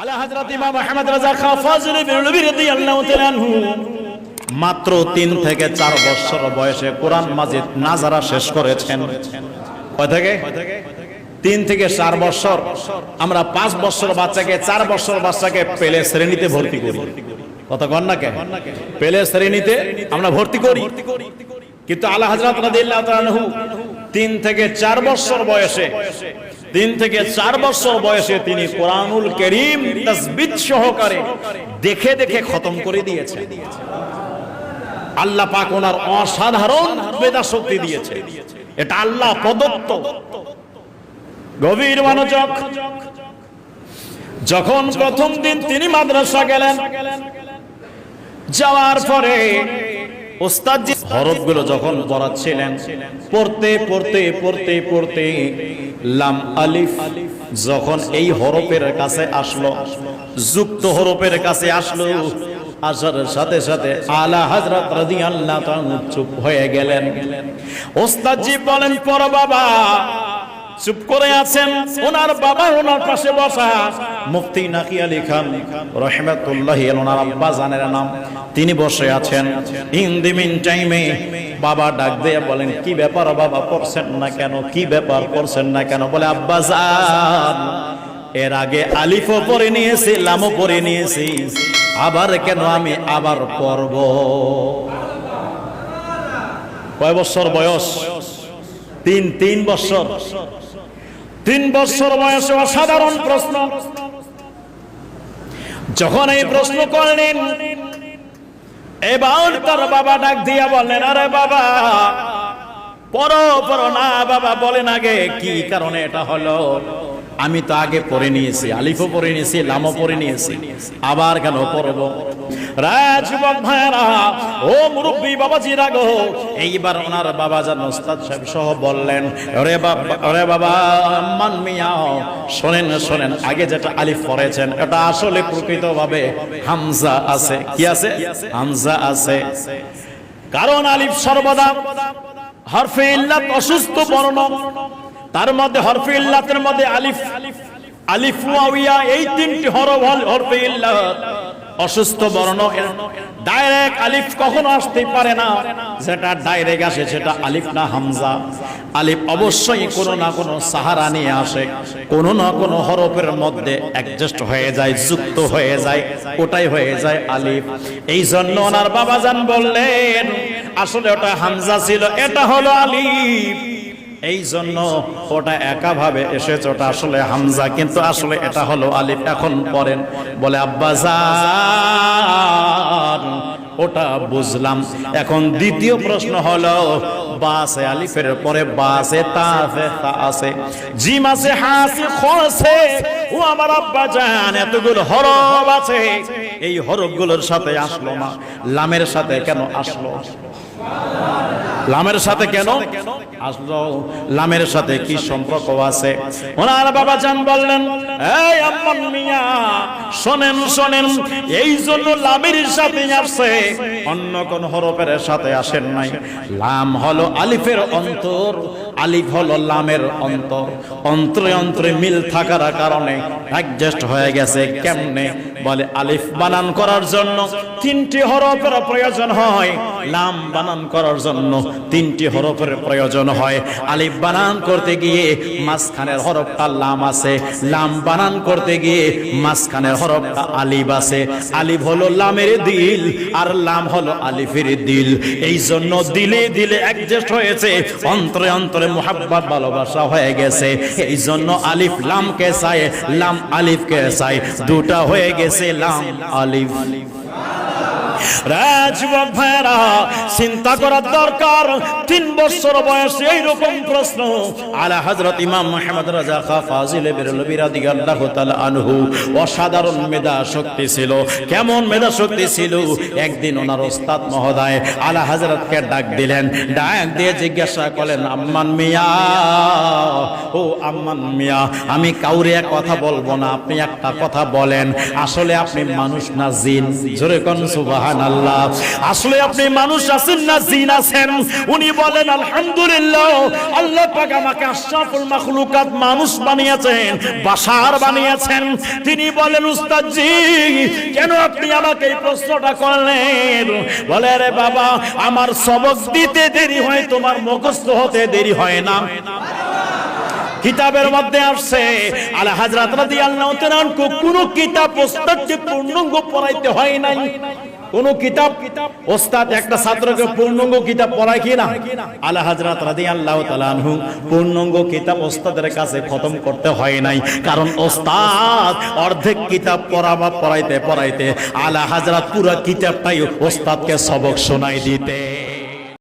আলা আনহু। মাত্র তিন থেকে চার বছর বয়সে কোরআন মাজিদ নাজারা শেষ করেছেন। তিন থেকে চার বছর। আমরা পাঁচ বছর বাচ্চাকে, চার বছর বাচ্চাকে পেলে শ্রেণীতে ভর্তি করি। শ্রেণীতে আমরা ভর্তি করি। কিন্তু আল্লাহ তিন থেকে চার বছর বয়সে তিন থেকে চার বছর বয়সে তিনি কোরআনুল করিম তাসবিদ সহকারে দেখে দেখে খতম করে দিয়েছেন। আল্লাহ পাক ওনার অসাধারণ মেধা শক্তি দিয়েছে। এটা আল্লাহ প্রদত্ত। গভীর মনোযোগ। যখন প্রথম দিন তিনি মাদ্রাসা গেলেন, যাওয়ার পরে ওস্তাদজি হরফগুলো যখন পড়াচ্ছিলেন পড়তে পড়তে পড়তে পড়তে লাম আলিফ যখন এই হরফের কাছে আসলো, যুক্ত হরফের কাছে আসলো, আসার সাথে সাথে আলা হাজরত রাদিয়াল্লাহু তাআলা চুপ হয়ে গেলেন। ওস্তাদজি বলেন, পর বাবা চুপ করে আছেন, ওনার বাবা ওনার পাশে বসা। মুফতি নাকি আলী খান, রহমাতুল্লাহ ওনার আব্বা জানের নাম, তিনি বসে আছেন। ইন দি মিন টাইমে বাবা ডাক দিয়ে বলেন, কি ব্যাপার বাবা পড়ছেন না কেন? কি ব্যাপার পড়ছেন না কেন? বলে, আব্বা জান, এর আগে আলিফও পরে নিয়েছি, লামও পরে নিয়েছি, আবার কেন আমি আবার পড়ব কয় বছর বয়স? তিন তিন বছর। তিন বছর বয়সে অসাধারণ প্রশ্ন। যখন এই প্রশ্ন করলেন, এবার তার বাবা ডাক দিয়া বললেন, আরে বাবা পর পর না, বাবা বলেন আগে কি কারণে এটা হলো? আমি তো আগে পড়ে নিয়েছি, আলিফও পরে নিয়েছি, লামও পড়ে নিয়েছি। আবার কেন গো, এইবার ওনার বাবা বললেন বাবা মান শোনেন শোনেন, আগে যেটা আলিফ পড়েছেন, এটা আসলে প্রকৃতভাবে হামজা আছে। কি আছে? হামজা আছে। কারণ আলিফ সর্বদা হরফে অসুস্থ বর্ণ। তার মধ্যে হরফে ইল্লাতের মধ্যে আলিফ আলিফ ওয়াইয়া এই তিনটি হরফ হরফে ইল্লাত। অসুস্থ বর্ণ ডাইরেক্ট আলিফ কখনো আসতে পারে না। যেটা ডাইরেক্ট আসে সেটা আলিফ না হামজা। আলিফ অবশ্যই কোনো না কোনো সাহারা নিয়ে আসে। কোনো না কোনো হরফের মধ্যে অ্যাডজাস্ট হয়ে যায়, যুক্ত হয়ে যায়, ওটাই হয়ে যায় আলিফ। এই জন্য ওনার বাবাজান বললেন, আসলে ওটা হামজা ছিল, এটা হলো আলিফ। এই জন্য ওটা একাভাবে এসেছে, ওটা আসলে হামজা। কিন্তু আসলে এটা হলো আলিফ। এখন পড়েন, বলে আব্বাজান ওটা বুঝলাম। এখন দ্বিতীয় প্রশ্ন হলো, বাসে আলিফের পরে বাসে তাফে তা আছে। জিম আছে, হাসি খসে ও আমার আব্বা জান, এতগুলো হরফ আছে। এই হরফগুলোর সাথে আসলো না লামের সাথে কেন আসলো? লামের সাথে কেন? লামের সাথে কি সম্পর্ক আছে? ওনার বাবা জান বললেন, এই আম্মান মিয়া, শোনেন শোনেন, এই জন্য লামের সাথে আসছে। অন্য কোন হরফের সাথে আসেন নাই। লাম হলো আলিফের অন্তর আলিফ হলো লামের অন্তর। অন্তরে অন্তরে মিল থাকার কারণে অ্যাডজাস্ট হয়ে গেছে কেমনে? বলে আলিফ বানান করার জন্য তিনটি হরফের প্রয়োজন হয়। লাম বানান করার জন্য তিনটি হরফের প্রয়োজন হয়। আলিফ বানান করতে গিয়ে মাঝখানের হরফটা লাম আছে। লাম বানান করতে গিয়ে মাঝখানের হরফটা আলিফ আছে। আলিফ হলো লামের দিল আর লাম হলো আলিফের দিল। এই জন্য দিলে দিলে অ্যাডজাস্ট হয়েছে। অন্তরে অন্তরে মোহাব্বত, ভালোবাসা হয়ে গেছে। এই জন্য আলিফ লামকে চায় লাম আলিফকে চায় দুটা হয়ে গেছে, লাম আলিফ। রাজবক ভাইরা চিন্তা করার দরকার। তিন বছর বয়সে, এইরকম প্রশ্ন। আলা হযরত ইমাম মুহাম্মদ রাজা খা ফাজিল আনহু অসাধারণ মেধা শক্তি ছিল। কেমন মেধা শক্তি ছিল? একদিন ওনার ওস্তাদ মহোদয় আলা হযরতকে ডাক দিলেন। ডাক দিয়ে জিজ্ঞাসা করলেন, আম্মান মিয়া, ও আম্মান মিয়া, আমি কাউরে কথা বলব না, আপনি একটা কথা বলেন। আসলে আপনি মানুষ না, জিন। জোরে কোন সুবহান আসলে আপনি মানুষ আছেন না, জিন আছেন? উনি বলেন, আলহামদুলিল্লাহ, আল্লাহ পাক আমাকে আশরাফুল মাখলুকাত মানুষ বানিয়েছেন বাশার বানিয়েছেন। তিনি বলেন উস্তাদ জি কেন আপনি আমাকে এই প্রশ্নটা করলেন? বলে রে বাবা, আমার সবক দিতে দেরি হয়, তোমার মুখস্থ হতে দেরি হয় না। কিতাবের মধ্যে আসছে, আলা হাজরাত রাদিয়াল্লাহু তাআলা কোন কিতাব ওস্তাদকে পূর্ণাঙ্গ পড়াইতে হয় নাই। কোন কিতাব ওস্তাদ একটা ছাত্রকে পূর্ণাঙ্গ কিতাব পড়ায় কি না? আলা হাজরাত রাদিয়াল্লাহু তাআলা আনহু পূর্ণাঙ্গ কিতাব ওস্তাদের কাছে খতম করতে হয় নাই। কারণ ওস্তাদ অর্ধেক কিতাব পড়াবা পড়াইতে পড়াইতে আলা হাজরাত পুরো কিতাবটাই ওস্তাদকে সবক শোনাই দিতে।